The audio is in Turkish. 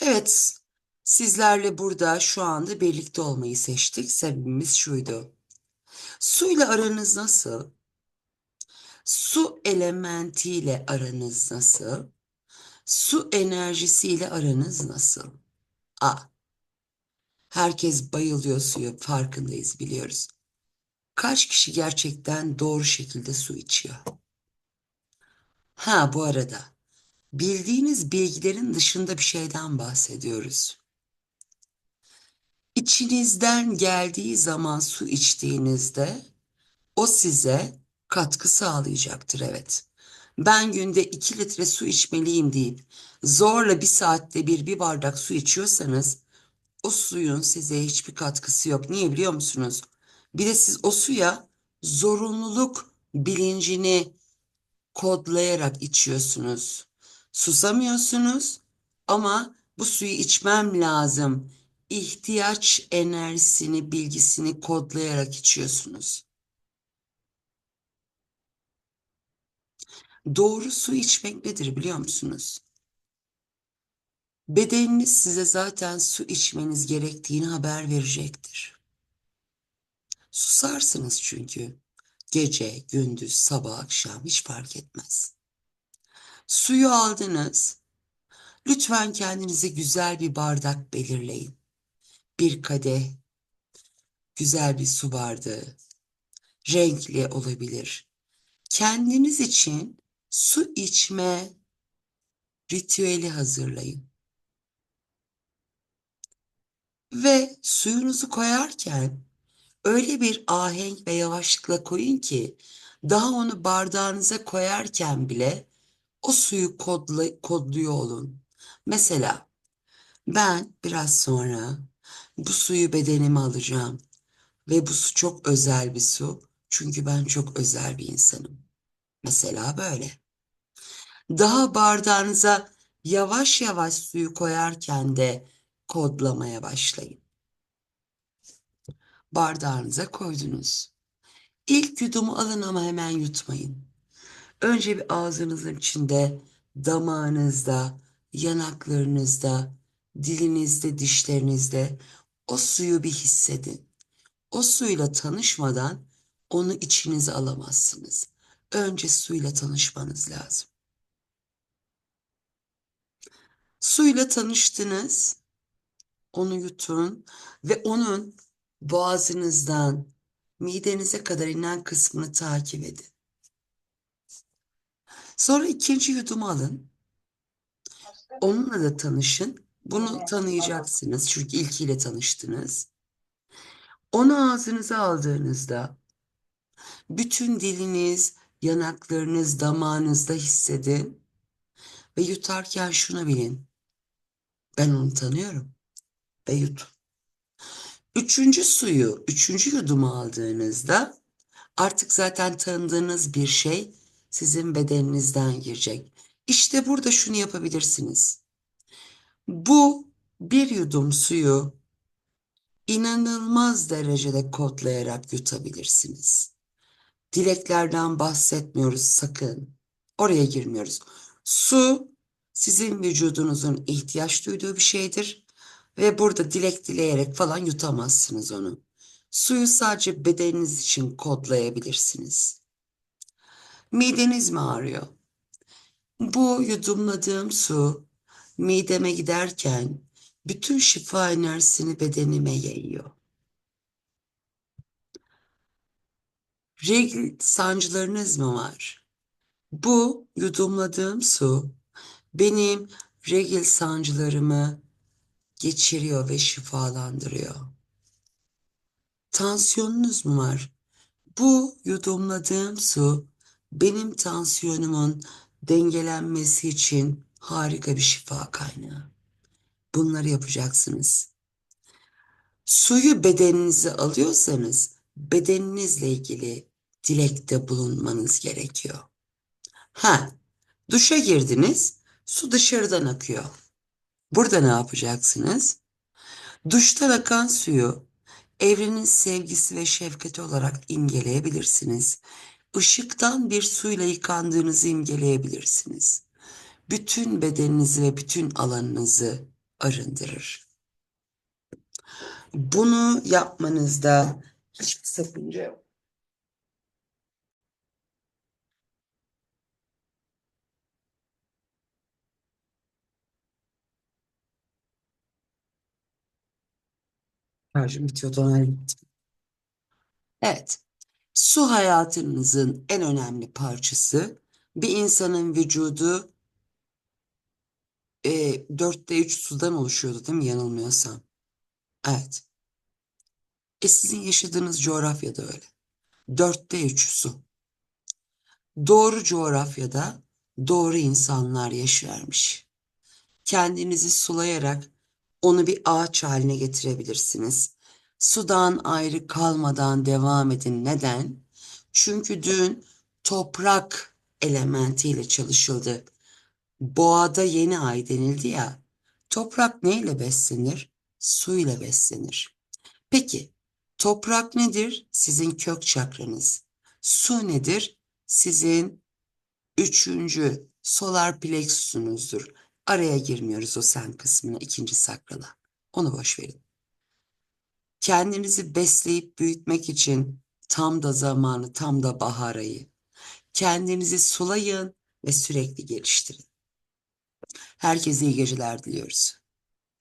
Evet, sizlerle burada şu anda birlikte olmayı seçtik. Sebebimiz şuydu. Suyla aranız nasıl? Su elementiyle aranız nasıl? Su enerjisiyle aranız nasıl? A. Herkes bayılıyor suya, farkındayız, biliyoruz. Kaç kişi gerçekten doğru şekilde su içiyor? Ha, bu arada bildiğiniz bilgilerin dışında bir şeyden bahsediyoruz. İçinizden geldiği zaman su içtiğinizde o size katkı sağlayacaktır evet. Ben günde 2 litre su içmeliyim deyip zorla bir saatte bir bir bardak su içiyorsanız o suyun size hiçbir katkısı yok. Niye biliyor musunuz? Bir de siz o suya zorunluluk bilincini kodlayarak içiyorsunuz. Susamıyorsunuz ama bu suyu içmem lazım. İhtiyaç enerjisini, bilgisini kodlayarak içiyorsunuz. Doğru su içmek nedir biliyor musunuz? Bedeniniz size zaten su içmeniz gerektiğini haber verecektir. Susarsınız çünkü. Gece, gündüz, sabah, akşam hiç fark etmez. Suyu aldınız. Lütfen kendinize güzel bir bardak belirleyin. Bir kadeh, güzel bir su bardağı, renkli olabilir. Kendiniz için su içme ritüeli hazırlayın. Ve suyunuzu koyarken öyle bir ahenk ve yavaşlıkla koyun ki daha onu bardağınıza koyarken bile o suyu kodla, kodluyor olun. Mesela ben biraz sonra bu suyu bedenime alacağım ve bu su çok özel bir su çünkü ben çok özel bir insanım. Mesela böyle. Daha bardağınıza yavaş yavaş suyu koyarken de kodlamaya başlayın. Bardağınıza koydunuz. İlk yudumu alın ama hemen yutmayın. Önce bir ağzınızın içinde, damağınızda, yanaklarınızda, dilinizde, dişlerinizde o suyu bir hissedin. O suyla tanışmadan onu içinize alamazsınız. Önce suyla tanışmanız lazım. Suyla tanıştınız, onu yutun ve onun boğazınızdan midenize kadar inen kısmını takip edin. Sonra ikinci yudumu alın. Onunla da tanışın. Bunu tanıyacaksınız çünkü ilkiyle tanıştınız. Onu ağzınıza aldığınızda bütün diliniz, yanaklarınız, damağınızda hissedin ve yutarken şunu bilin. Ben onu tanıyorum ve yutun. Üçüncü suyu, üçüncü yudumu aldığınızda artık zaten tanıdığınız bir şey sizin bedeninizden girecek. İşte burada şunu yapabilirsiniz. Bu bir yudum suyu inanılmaz derecede kodlayarak yutabilirsiniz. Dileklerden bahsetmiyoruz sakın. Oraya girmiyoruz. Su sizin vücudunuzun ihtiyaç duyduğu bir şeydir ve burada dilek dileyerek falan yutamazsınız onu. Suyu sadece bedeniniz için kodlayabilirsiniz. Mideniz mi ağrıyor? Bu yudumladığım su mideme giderken bütün şifa enerjisini bedenime yayıyor. Regl sancılarınız mı var? Bu yudumladığım su benim regl sancılarımı geçiriyor ve şifalandırıyor. Tansiyonunuz mu var? Bu yudumladığım su benim tansiyonumun dengelenmesi için harika bir şifa kaynağı. Bunları yapacaksınız. Suyu bedeninize alıyorsanız bedeninizle ilgili dilekte bulunmanız gerekiyor. Ha, duşa girdiniz, su dışarıdan akıyor. Burada ne yapacaksınız? Duştan akan suyu evrenin sevgisi ve şefkati olarak imgeleyebilirsiniz. Işıktan bir suyla yıkandığınızı imgeleyebilirsiniz. Bütün bedeninizi ve bütün alanınızı arındırır. Bunu yapmanızda hiçbir sakınca yok. Şarjım bitiyordu ona gittim. Evet. Su hayatınızın en önemli parçası. Bir insanın vücudu e, dörtte üç sudan oluşuyordu değil mi yanılmıyorsam? Evet. E sizin yaşadığınız coğrafyada öyle. Dörtte üç su. Doğru coğrafyada doğru insanlar yaşarmış. Kendinizi sulayarak onu bir ağaç haline getirebilirsiniz. Sudan ayrı kalmadan devam edin. Neden? Çünkü dün toprak elementiyle çalışıldı. Boğada yeni ay denildi ya. Toprak neyle beslenir? Su ile beslenir. Peki, toprak nedir? Sizin kök çakranız. Su nedir? Sizin üçüncü solar plexusunuzdur. Araya girmiyoruz o sen kısmına, ikinci sakrala. Onu boş verin. Kendinizi besleyip büyütmek için tam da zamanı, tam da bahar ayı. Kendinizi sulayın ve sürekli geliştirin. Herkese iyi geceler diliyoruz.